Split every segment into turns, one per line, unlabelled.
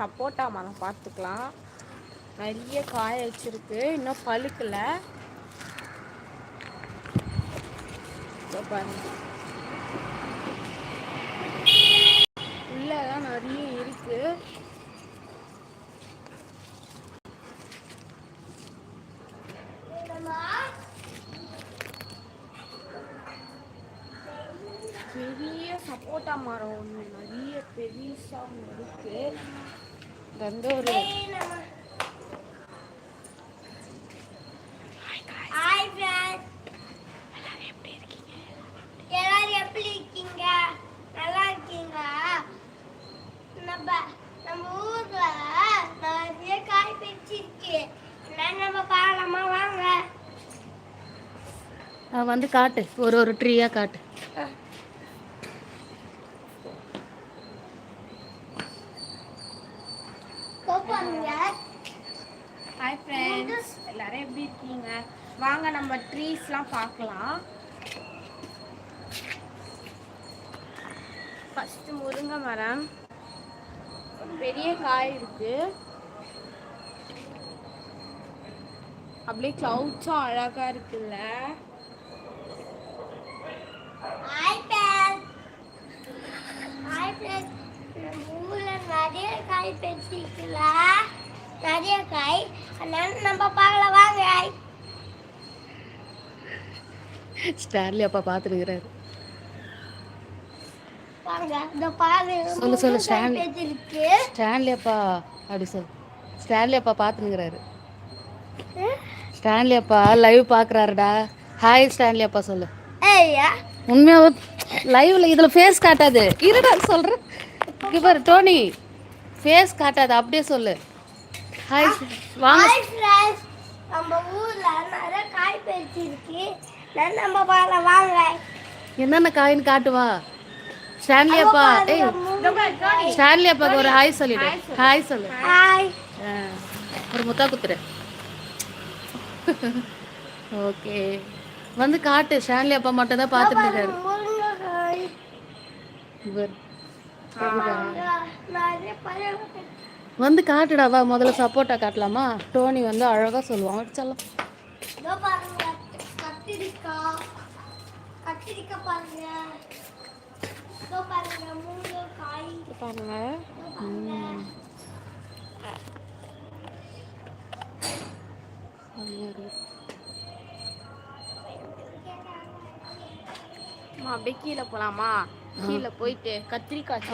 சப்போட்டா மரம் பார்த்துக்கலாம். நிறைய காய வச்சிருக்கு. இன்னும் பழுக்கல. பாருங்க. உள்ளதான் நிறைய இருக்கு. பெரிய சப்போட்டா மரம் ஒன்று நிறைய பெருசா ஒன்று இருக்கு. வந்து ஒரு
எல்லாரும் எப்படி இருக்கீங்க? நல்லா இருக்கீங்க நம்ம நம்ம ஊர்ல நிறைய காய் பிடிச்சிருக்கு நம்ம பார்க்கலாமா வாங்க.
வந்து காட்டு. ஒரு ஒரு ட்ரீயாக காட்டு.
ஹாய் ஃப்ரெண்ட்ஸ் எல்லாரும் எப்படி இருக்கீங்க? வாங்க நம்ம ட்ரீஸ்லாம் பார்க்கலாம். ஃபர்ஸ்ட் முருங்கை மரம். பெரிய காய் இருக்கு. அப்படியே க்ளவுட்ஸும் அழகா இருக்குல்ல.
ஹாய் ஹாய் நம்ம ஊர்ல நிறைய காய் பிடிச்சிருக்குல்ல நிறைய காய். அதனால நம்ம பார்க்கலாம். வாங்க.
ஸ்டார்லி அப்பா பார்த்துருக்கிறாரு. சொல்லு, சொல்லு, ஸ்டான்லி அப்பா அப்படி சொல் ஸ்டான்லி அப்பா பார்த்துனுங்கிறாரு ஸ்டான்லி அப்பா லைவ் பார்க்குறாருடா. ஹாய் ஸ்டான்லி அப்பா சொல்லு. உண்மையாக லைவ்ல இதில் ஃபேஸ் காட்டாது. இருடா சொல்கிறேன் இங்கே பாரு டோனி. ஃபேஸ் காட்டாது அப்படியே சொல்லு. ஹாய் வாங்க.
ஹாய் ஃப்ரெண்ட்ஸ் நம்ம ஊர்ல நிறைய காய் பறிச்சிருக்கு நான் நம்ம பார்க்கலாம் வாங்க
என்னென்ன காயின்னு காட்டுவா ஸ்டான்லி அப்பா ஏய். ஸ்டான்லி அப்பாவுக்கு ஒரு ஹாய் சொல்லிடு. ஹாய் சொல்லு.
ஹாய்
ஆ, ஒரு முத்தா குத்துரு ஓகே வந்து காட்டு. ஸ்டான்லி அப்பா மட்டும் தான் பார்த்துட்டு இருக்காரு
முருங்கைக்காய்
இவர்.
நிறைய பழம்
வந்து காட்டுடா வா முதல்ல சப்போட்டா காட்டலாமா? டோனி வந்து அழகா சொல்லுவான். அடிச்சாலும்
பாருங்க
அப்படியே கீழே போலாமா? கீழே போயிட்டு கத்திரிக்காய்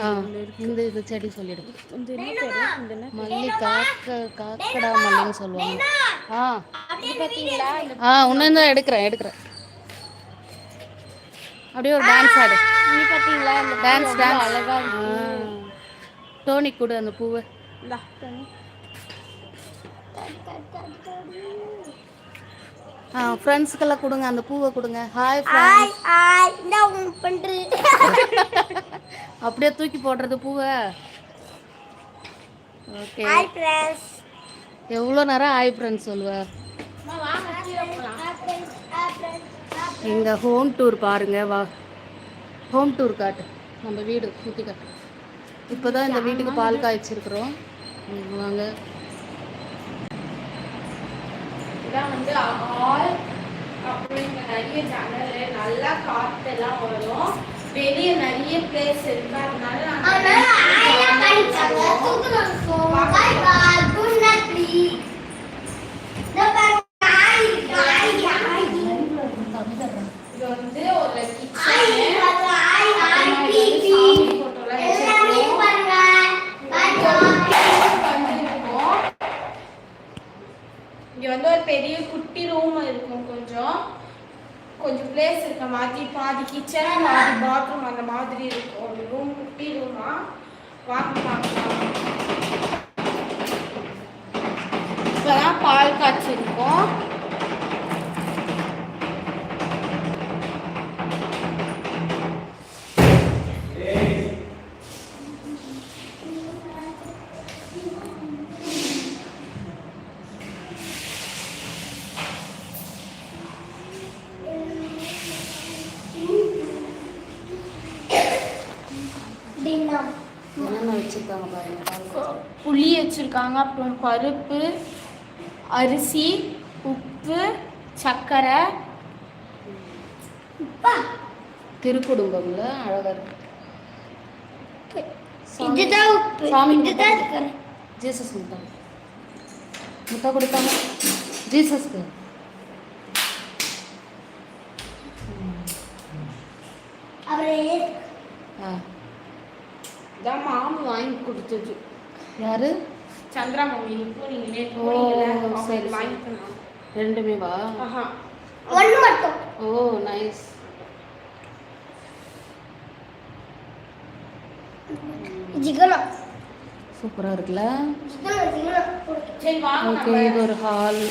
இந்த இது செடி சொல்லிடு.
இந்த என்ன பேரு? இந்த என்ன
மல்லி காக்க காக்கடா மல்லின்னு சொல்லுவாங்க. ஆ.
இந்த
ஆ இன்னும் தான் எடுக்கிறேன் எடுக்கிறேன். அப்படியே ஒரு டான்ஸ் ஆடு.
இது பாத்தீங்களா? இந்த
டான்ஸ் டான்ஸ்
அழகா
டோனி கொடு அந்த பூவை. ஃப்ரெண்ட்ஸுக்கெல்லாம் கொடுங்க அந்த பூவை கொடுங்க. ஹாய் அப்படியே தூக்கி போடுறது பூவை. ஓகே எவ்வளோ நேரம் ஹாய் ஃப்ரெண்ட்ஸ் சொல்லுவ?
அம்மா, வாங்க கீழே போலாம்
எங்க ஹோம் டூர் பாருங்க வா. ஹோம் டூர் காட்டு. நம்ம வீடு சுற்றி காட்டு. இப்போ தான் இந்த வீட்டுக்கு பால் காய்ச்சிருக்கிறோம். வாங்க.
இதான் வந்து ஹால் அப்புறம் இங்க நிறைய ஜன்னல் நல்லா காத்தெல்லாம் வரும். வெளியே நிறைய பிளேஸ் இருக்கு. அதனால
அதனால
வச்சுருக்காங்க பாருங்க.
புளி வச்சுருக்காங்க அப்புறம் பருப்பு அரிசி உப்பு சர்க்கரை
திருக்குடும்பம்ல அழகா இருக்கு.
இதுதான் உப்பு.
சாமி
இதுதான் சக்கரை.
ஜீசஸ் முட்டா முட்டை கொடுத்தாங்க. ஜீசஸ்க்கு
அவரை
ஆ.
இதான் மாமு வாங்கி கொடுத்தது.
யாரு?
சந்திரா மம்மி இப்போ நீங்க நேற்று
ஓ,
போனீங்கல்ல,
சரி.
வாங்கி.
ரெண்டுமே வா
ஆஹா.
ஒன்று மட்டும்.
ஓ நைஸ்.
ஜிகனம்
சூப்பராக இருக்குல்ல? ஓகே இது ஒரு ஹால்.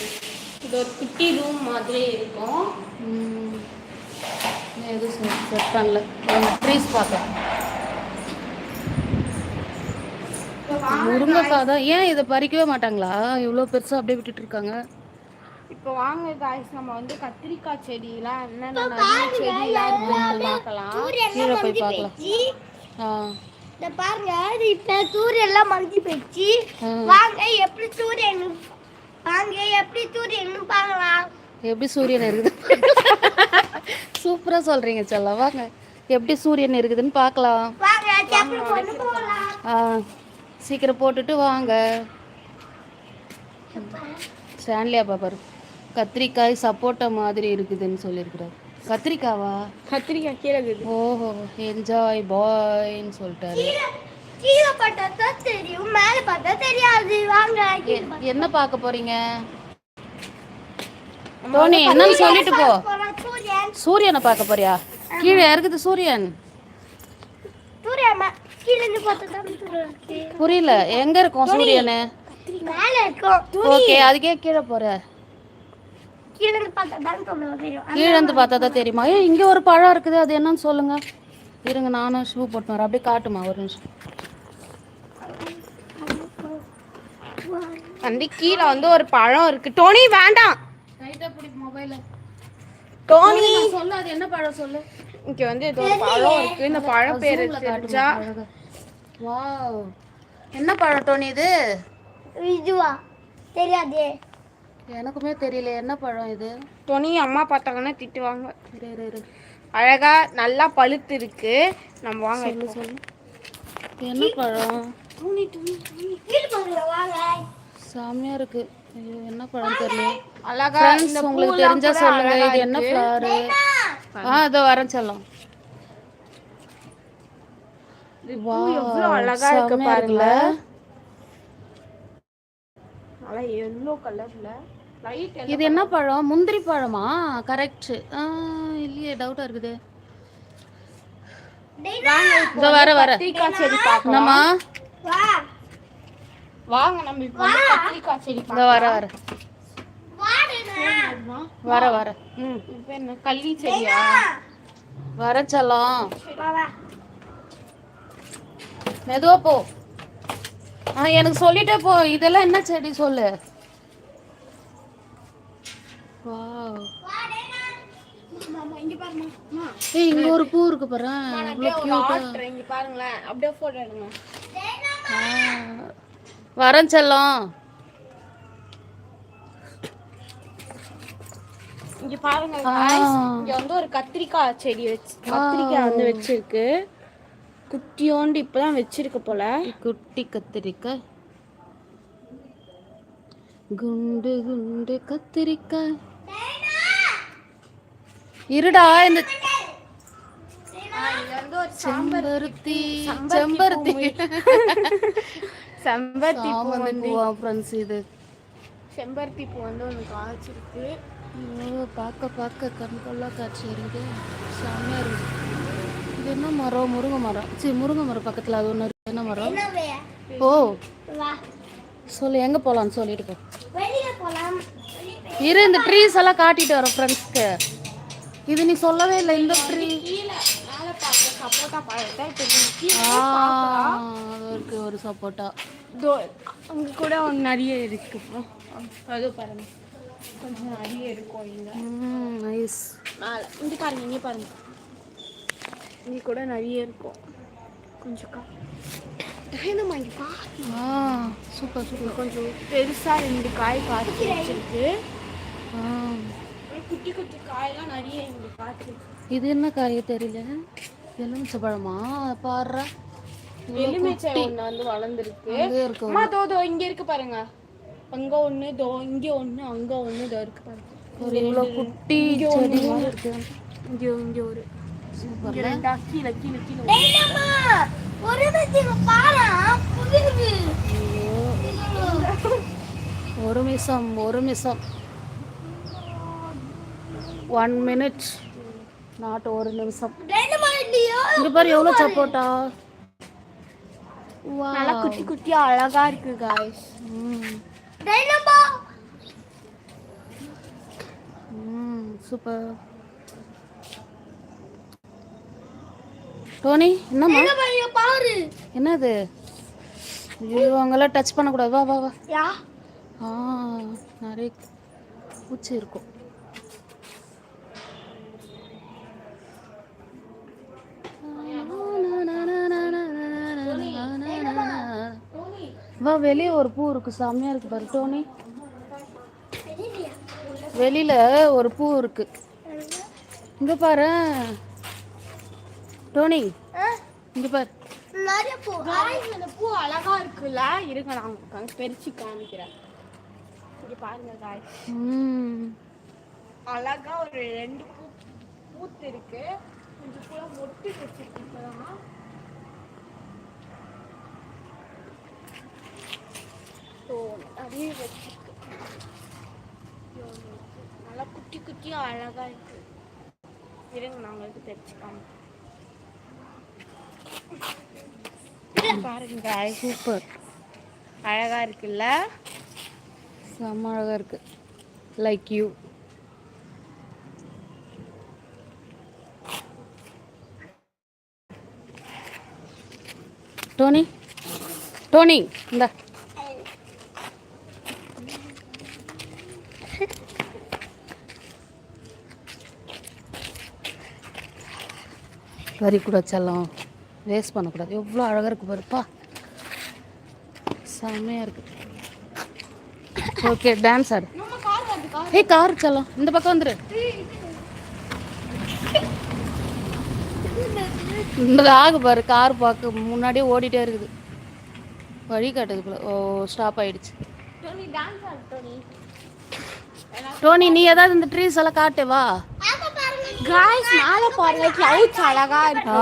இது ஒரு குட்டி ரூம் மாதிரி இருக்கும்.
எதுவும் செட் பண்ணல. ட்ரீஸ் பார்க்கலாம்
இப்போ வாங்க
முருங்கைக்காய் தான். ஏன் இதை பறிக்கவே மாட்டாங்களா? இவ்வளோ பெருசாக அப்படியே விட்டுட்டு இருக்காங்க.
இப்போ வாங்க காய்ஸ் நம்ம வந்து கத்திரிக்காய் செடியெல்லாம் என்னென்ன செடியெல்லாம் பார்க்கலாம்.
கீழே போய் பார்க்கலாம். ஆ.
இந்த பாருங்க இது இப்ப சூரியன் எல்லாம் மங்கி போயிடுச்சு.
ஆ.
வாங்க எப்படி சூரியன் வாங்க எப்படி சூரியன் பார்க்கலாம்.
எப்படி சூரியன் இருக்குது? சூப்பராக சொல்கிறீங்க செல்லம். வாங்க எப்படி சூரியன் இருக்குதுன்னு பார்க்கலாம். ஆ. சீக்கிரம் போட்டுட்டு வாங்க. ஸ்டான்லியா பாப்பாரு கத்திரிக்காய் சப்போட்டா மாதிரி இருக்குதுன்னு சொல்லியிருக்கிறாரு. கத்திரிக்காவா?
கத்திரிக்காய் கீழே இருக்குது.
ஓஹோ என்ஜாய் பாய்ன்னு சொல்லிட்டாரு.
கீழே பார்த்தா தான் தெரியும் மேலே பார்த்தா தெரியாது. வாங்க
எ- என்ன பார்க்க போறீங்க? டோனி என்னன்னு சொல்லிட்டு போ.
சூரியனை.
பார்க்க போறியா? கீழே இருக்குது சூரியன்.
சூரியன்
புரியல. எங்க இருக்கும் சூரியனு? ஓகே அதுக்கே கீழே போற.
கீழே இருந்து பார்த்தா தான் தெரியும்?
ஏ இங்க ஒரு பழம் இருக்குது. அது என்னன்னு சொல்லுங்க. இருங்க நானும் ஷூ போட்டு வரேன். அப்படியே காட்டுமா ஒரு நிமிஷம்.
வந்து கீழே வந்து ஒரு பழம் இருக்கு. டோனி வேண்டாம்.
ரைட்டா பிடி மொபைல.
டோனி.
சொல்லு அது என்ன பழம் சொல்லு?
இங்க வந்து இது ஒரு பழம் இருக்கு. இந்த பழம் பேரு தெரிஞ்சா.
வாவ். என்ன பழம் டோனி இது?
இதுவா தெரியாதே.
எனக்குமே தெரியல என்ன பழம் இது?
டோனி அம்மா பார்த்தாங்கன்னா திட்டுவாங்க. அழகா நல்லா பழுத்து இருக்கு. நம்ம வாங்க
சொல்லு சொல்லு. என்ன பழம்?
டோனி டோனி
ஐயோ என்ன பழம் தெரியல.
அழகா
ஃப்ரெண்ட்ஸ் உங்களுக்கு தெரிஞ்சா சொல்லுங்க. இது என்ன ஃப்ளவர் ஆ இதோ வரேன் செல்லம்.
பூ எவ்வளவு அழகா இருக்கு
செம்மையா
பாருங்க.
இருக்குல்ல?
நல்லா எல்லோ கலர்ல லைட்
இது என்ன பழம்? முந்திரி பழமா? கரெக்ட் இல்லையே டவுட்டா இருக்குது. இதோ வர வர.
கத்திரிக்காய் செடி பார்க்கலாம்
என்னம்மா
வா
வாங்க நம்ம இப்போ கத்திரிக்காய் செடி
இதோ வர வர. வர வர.
ம் இப்போ என்ன கள்ளி செடியா?
வர
வா
மெதுவா போ. ஆ எனக்கு சொல்லிட்டே போ. இதெல்லாம் என்ன செடி சொல்லு?
இங்க
ஒரு பூ இருக்கு பாரு.
இங்க பாருங்களேன். அப்படியே போட்டோ எடுங்க.
வரேன் செல்லம்.
இங்க பாருங்க. இங்க வந்து ஒரு கத்திரிக்காய் செடி வச்சு கத்திரிக்காய் வந்து வச்சிருக்கு. குட்டியோண்டு இப்பதான் வச்சிருக்கு போல.
குட்டி கத்திரிக்காய். குண்டு குண்டு கத்திரிக்காய். இருடா இந்த செம்பருத்தி செம்பருத்தி
செம்பருத்தி பூ வந்து
ஃப்ரெண்ட்ஸ் இது.
செம்பருத்தி பூ வந்து ஒன்று காய்ச்சிருக்கு.
பார்க்க பார்க்க கண்கொள்ளா காட்சி இருக்குது செம்மையா இருக்கு. இது என்ன மரம்? முருங்கை மரம். சரி முருங்கை மரம் பக்கத்தில் அது ஒன்று இருக்கு. என்ன மரம்? ஓ. சொல்லு எங்கே போகலான்னு சொல்லிட்டு போ. இரு இந்த ட்ரீஸ் எல்லாம் காட்டிட்டு வரோம் ஃப்ரெண்ட்ஸ்க்கு இது நீ சொல்லவே இல்லை இந்த ட்ரீ
சப்போட்டா பழத்தை இப்போ
இருக்கு ஒரு சப்போட்டா.
இதோ அங்க கூட நிறைய இருக்கு அது பாருங்க. கொஞ்சம் நிறைய இருக்கும் இங்க.
நைஸ்
மேலே இங்க பாருங்க இங்க பாருங்க. இங்க கூட நிறைய இருக்கும். கொஞ்சம் கா நம்ம இங்கே பாரு
ஆ சூப்பர் சூப்பர்.
கொஞ்சம் பெருசா ரெண்டு காய் காய்ச்சி வச்சிருக்கு. குட்டி குட்டி காயெல்லாம் நிறைய இங்க காய்ச்சிருக்கு.
இது என்ன காய் தெரியல. எலுமிச்சை பழமா பாடுறா
எலுமிச்சை ஒண்ணு வந்து வளர்ந்துருக்கு. அம்மா தோ தோ இங்க இருக்கு பாருங்க. அங்க ஒண்ணு தோ இங்க ஒண்ணு அங்க ஒண்ணு தோ இருக்கு பாருங்க.
ஒரு இவ்வளோ குட்டி செடி. மாதிரி இருக்கு
இங்க இங்க ஒரு.
சூப்பர்
இங்க ரெண்டா கீழே கீழே கீழே
டேய் நம்ம ஒரு நிமிஷம் பாரா
ஒரு நிமிஷம் ஒரு நிமிஷம். ஒன் மினிட் நாட் ஒரு நிமிஷம். இங்க பாரு எவ்வளோ சப்போட்டா? வா
நல்லா குட்டி குட்டியா அழகா இருக்கு காய்ஸ்
சூப்பர் டோனி என்னம்மா?
பாரு.
என்னது? ஐயோ அங்கெல்லாம் டச் பண்ணக்கூடாது. வா வா வா.
யா?
ஆ நிறைய பூச்சி இருக்கும். வா வெளியே ஒரு பூ இருக்கு செம்மையா இருக்கு பாரு. டோனி. வெளியில ஒரு பூ இருக்கு. இங்க பாரு. டோனி இங்க பாரு.
நிறைய போ
காய்ஸ் இந்த பூ அழகா இருக்குல்ல? இருங்க நான் பெருச்சு காமிக்கிறேன். இங்க பாருங்க காய்ஸ்
ம்.
அழகா ஒரு ரெண்டு பூ பூத்து இருக்கு. கொஞ்சம் பூரா மொட்டு வச்சிருக்கு இப்பதான். நிறைய வச்சிருக்கு. நல்லா குட்டி குட்டியா அழகா இருக்கு. இருங்க நான் உங்களுக்கு தெரிச்சு காமிக்கிறேன். பாருங்க.
சூப்பர்.
அழகா இருக்குல்ல?
செம்ம அழகா இருக்கு. லைக் யூ டோனி டோனி இந்த. வரி கூட செல்லம். வேஸ்ட் பண்ணக்கூடாது. எவ்வளோ அழகாக இருக்கு பாருப்பா. செம்மையாக இருக்கு. ஓகே டான்ஸ் ஆடு. ஏய் கார் செல்லம். இந்த பக்கம் இந்த ஆகு பாரு கார் பார்க்க முன்னாடியே ஓடிட்டே இருக்குது. வழி காட்டுது போல. ஓ ஸ்டாப் ஆயிடுச்சு.
டோனி
நீ ஏதாவது இந்த ட்ரீஸ் எல்லாம் காட்டு வா.
காய்ஸ் மேல பாருங்க கிளவுட்ஸ் அழகா இருக்கு.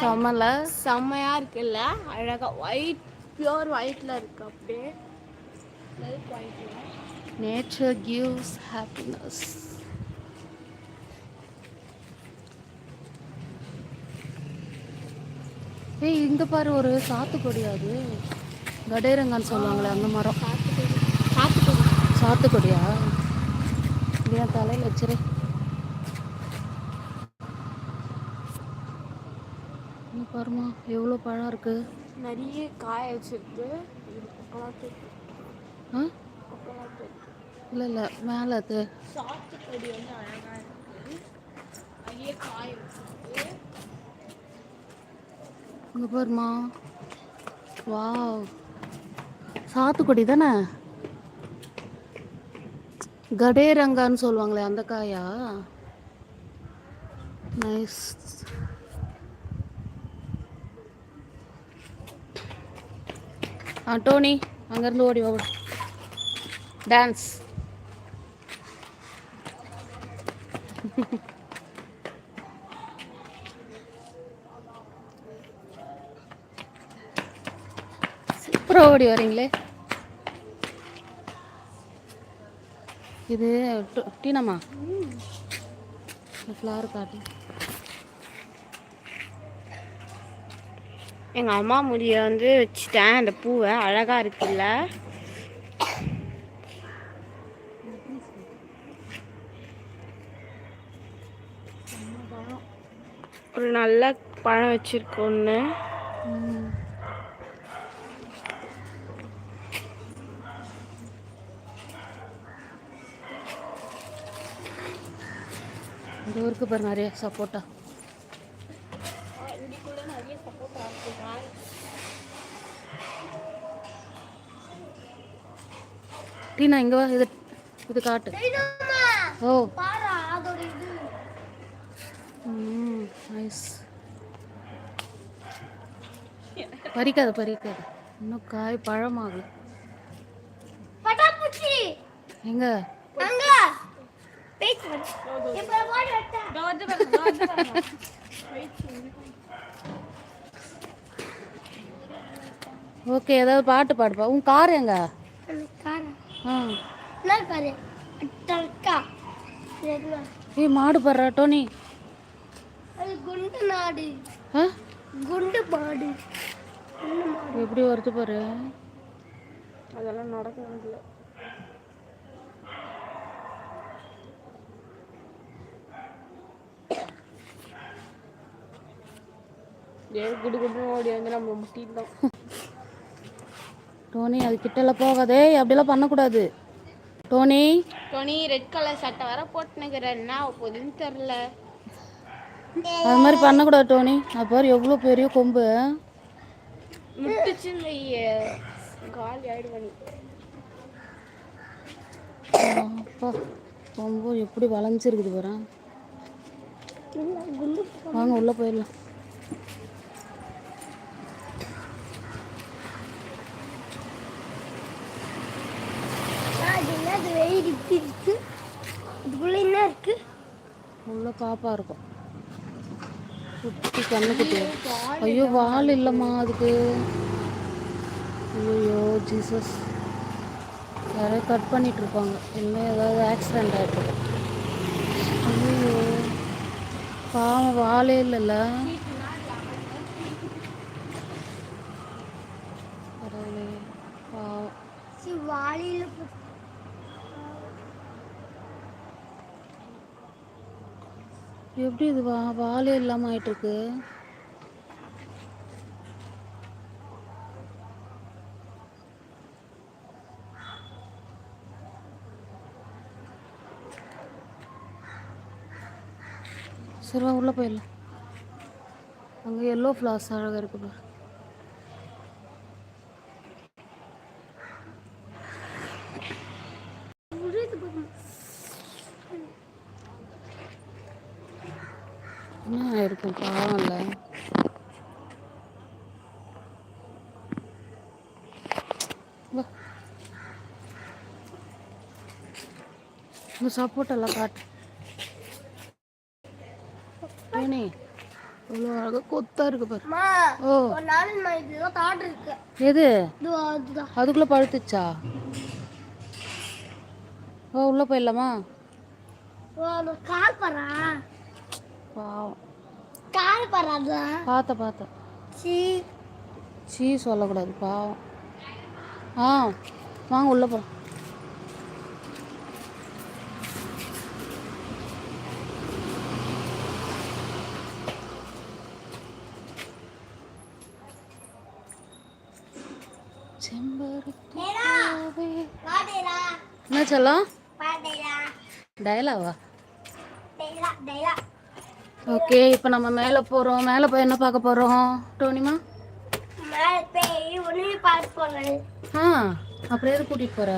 செம்மல.
செம்மையா இருக்குல்ல? அழகா ஒயிட் பியூர் ஒயிட்ல இருக்கு அப்படியே.
நேச்சர் கிவ்ஸ் ஹாப்பினஸ் ஏய் இங்க பாரு ஒரு சாத்துக்கொடி அது. கடேரங்கான்னு சொல்லுவாங்களே அந்த மரம்.
சாத்துக்குடி. சாத்துக்குடி.
சாத்துக்கொடியா? என் தலையில் வச்சிரு. பாருமா எவ்வளோ பழம் இருக்கு?
நிறைய காய வச்சிருக்கு.
இல்லை இல்லை மேலே அது.
சாத்துக்குடி வந்து அழகா இருக்கு. நிறைய காய வச்சிருக்கு.
இங்கே பாருமா வாவ். சாத்துக்குடி தானே? கடேரங்கான்னு சொல்லுவாங்களே அந்த காயா? நைஸ். ஆ டோனி அங்கேருந்து ஓடி வா டான்ஸ் சூப்பராக ஓடி வரீங்களே இது டீனம்மா? ஃப்ளவர் காட்டு
எங்கள் அம்மா முடிய வந்து வச்சுட்டேன் அந்த பூவை. அழகாக இருக்குல்ல? ஒரு நல்ல பழம் வச்சிருக்கு ஒன்று
இந்த ஊருக்கு பாரு நிறைய சப்போட்டா. டீனா இங்க வா இது இது காட்டு. ஓ.
பாரு அதோட இது.
ம் நைஸ் பறிக்காத பறிக்காத. இன்னும் காய்
பட்டாப்பூச்சி
எங்க. ஓகே ஏதாவது பாட்டு பாடுப்பா. உன் கார் எங்க?
ரெகுலா
ஏய் மாடு படுறா டோனி.
அது குண்டு நாடு.
ஆ?
குண்டு மாடு.
எப்படி வருது பாரு.
அதெல்லாம் நடக்க முடியல. ஏ குடு குடுன்னு ஓடி வந்து நம்ம முட்டிட்டோம்
டோனி அது கிட்டல போகாதே அப்படிலாம் பண்ணக்கூடாது. டோனி?
டோனி ரெட் கலர் சட்டை வர போட்டுனுக்கிறேன் என்ன போகுதுன்னு தெரில
அது மாதிரி பண்ணக்கூடாது டோனி. அது பாரு எவ்வளோ பெரிய கொம்பு.
முட்டுச்சுன்னு காலி ஆயிடுவேன்.
அப்பா கொம்பு எப்படி வளைஞ்சிருக்குது பாரு. வாங்க உள்ளே போயிடலாம்
அது என்னது வெயில் இப்படி இருக்கு இதுக்குள்ள என்ன இருக்கு
உள்ள பாப்பா இருக்கும் குட்டி கண்ணு குட்டி. ஐயோ வால் இல்லைம்மா அதுக்கு. ஐயோ ஜீசஸ் யாரோ கட் பண்ணிட்டு இருப்பாங்க இன்னும் ஏதாவது ஆக்சிடென்ட் ஆகிட்டு ஐயோ பாவம் வாலே இல்லைல்ல பரவாயில்லையே பாவம்
சி வாளியில போ-
எப்படி இது வா வாலே இல்லாமல் ஆயிட்டுருக்கு? சரிவா சரி உள்ளே போயிடலாம். அங்கே எல்லோ ஃப்ளார்ஸ் அழகாக இருக்கு பாரு
உருது பாரு.
என்ன ஆயிருக்கும் பாவம் இல்லை வா சப்போர்ட் எல்லாம் காட்டு. ஏனே இவ்வளோ அழகாக கொத்தா இருக்கு பாரு. ஓ. எது? அதுக்குள்ளே பழுத்துச்சா? ஓ உள்ளே போயிடலாமா?
கால் பறா.
பாவம்.
கால் பறாதான்
பார்த்த பார்த்தேன்
சி.
சீ சொல்லக்கூடாது பாவம். ஆ வாங்க உள்ளே போகலாம் செம்பருத்தி
வாடேரா வாடேரா
டயலாவா ஓகே இப்போ நம்ம மேலே போகிறோம் மேலே போய் என்ன பார்க்க போகிறோம் டோனிமா? ஆ அப்புறம் எது கூட்டிகிட்டு போகிற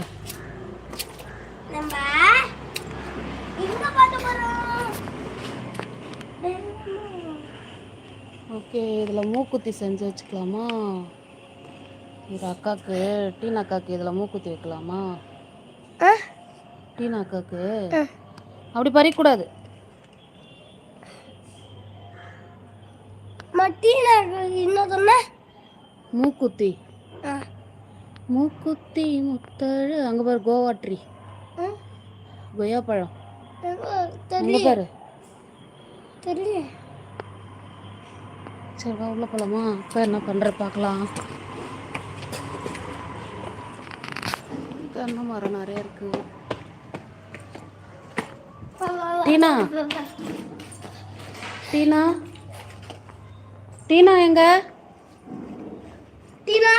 ஓகே இதில் மூக்குத்தி செஞ்சு வச்சுக்கலாமா? ஒரு அக்காவுக்கு டீனா அக்காவுக்கு இதில் மூக்குத்தி வைக்கலாமா? டீனா அக்காவுக்கு அப்படி
சொன்ன
மூக்குத்தி. மூக்குத்தி முத்தழு அங்கே பாரு கோவா ட்ரீ. அங்கே
தெரியல.
பாரு. சரி வா உள்ள போகலாமா இப்போ என்ன பண்ணுற பார்க்கலாம் தென்னை மரம் நிறைய இருக்கு. டீனா? டீனா? டீனா எங்க?
டீனா?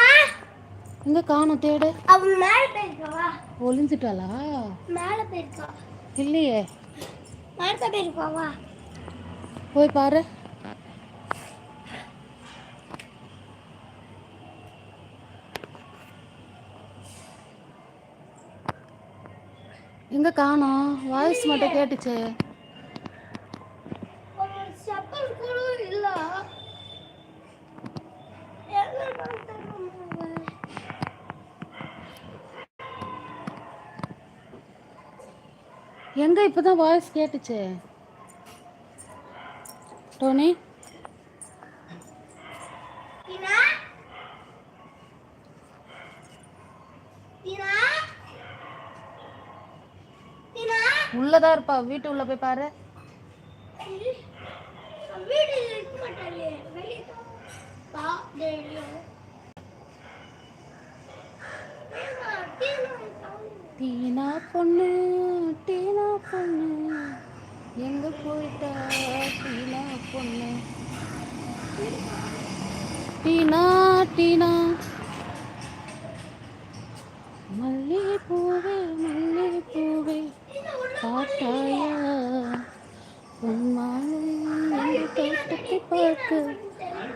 எங்க காணோம்? தேடு.
அவன் மேல போயிருக்காவா?
ஒளிஞ்சிட்டாளா?
மேல போயிருக்கா.
இல்லையே.
மேல போயிருக்காவா
போய் பாரு. எங்க காணோம்? வாய்ஸ் மட்டும் கேட்டுச்சே.
எங்கே இப்போ தான்
எங்க இப்பதான் வாய்ஸ் கேட்டுச்சே? டோனி
டீனா டீனா
தான் இருப்பா. வீட்டு உள்ள போய் பாரு.
வீடு
டீனா பொண்ணு டீனா பொண்ணு. எங்க போயிட்டா? டீனா பொண்ணு. டீனா டீனா மல்லிகை மல்லிகை பூவே பார்த்தாயா உன் மாலை தோட்டத்தை பார்க்க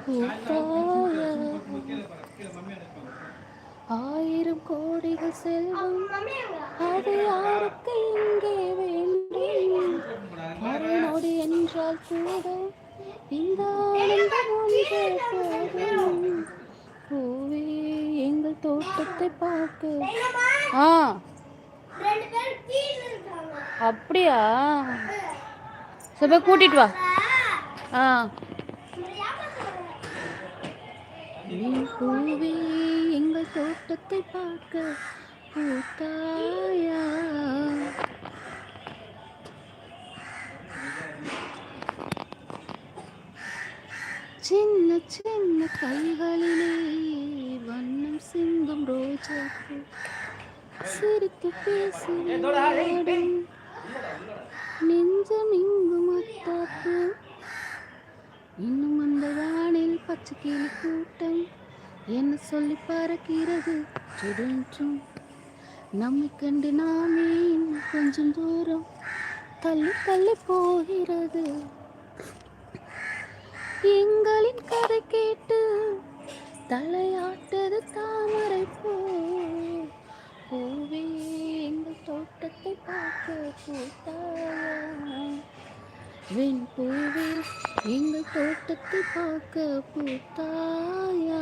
பூத்தாயா ஆயிரம் கோடிகள் செல்வம் அது யாருக்கு இங்கே வேண்டும்? மறுநொடி என்றால் கூட இந்த போதும். பூவே எங்கள் தோட்டத்தை பார்க்க. ஆ.
ரெண்டு பேரும் கீழே இருக்காங்க
அப்படியா? சரி போய் கூட்டிட்டு வா. ஆ. பூவே எங்கள் தோட்டத்தை பார்க்க பூத்தாயா? சின்ன சின்ன கைகளிலே வண்ணம் சிந்தும் ரோஜா சிரித்து பேசி விளையாடும் நெஞ்சம் இங்கும் அத்தாப்பு இன்னும் அந்த வானில் பச்சை கிளி கூட்டம் என்ன சொல்லி பறக்கிறது? சுடும் நம்மை கண்டு நாமே இன்னும் கொஞ்சம் தூரம் தள்ளி தள்ளி போகிறது. எங்களின் கதை கேட்டு தலையாட்டது தாமரை போவே பூவே தோட்டத்தை பார்க்க பூத்தாயா? வெண் பூவே எங்கள் தோட்டத்தை பார்க்க பூத்தாயா?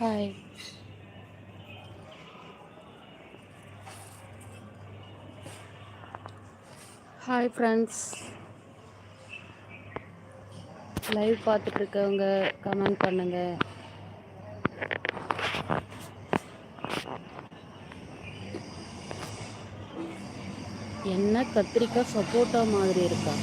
ஹாய் ஹாய் ஃப்ரெண்ட்ஸ் லைவ் பார்த்துட்டு இருக்கவங்க கமெண்ட் பண்ணுங்க. என்ன கத்திரிக்காய் சப்போட்டா மாதிரி இருக்கா?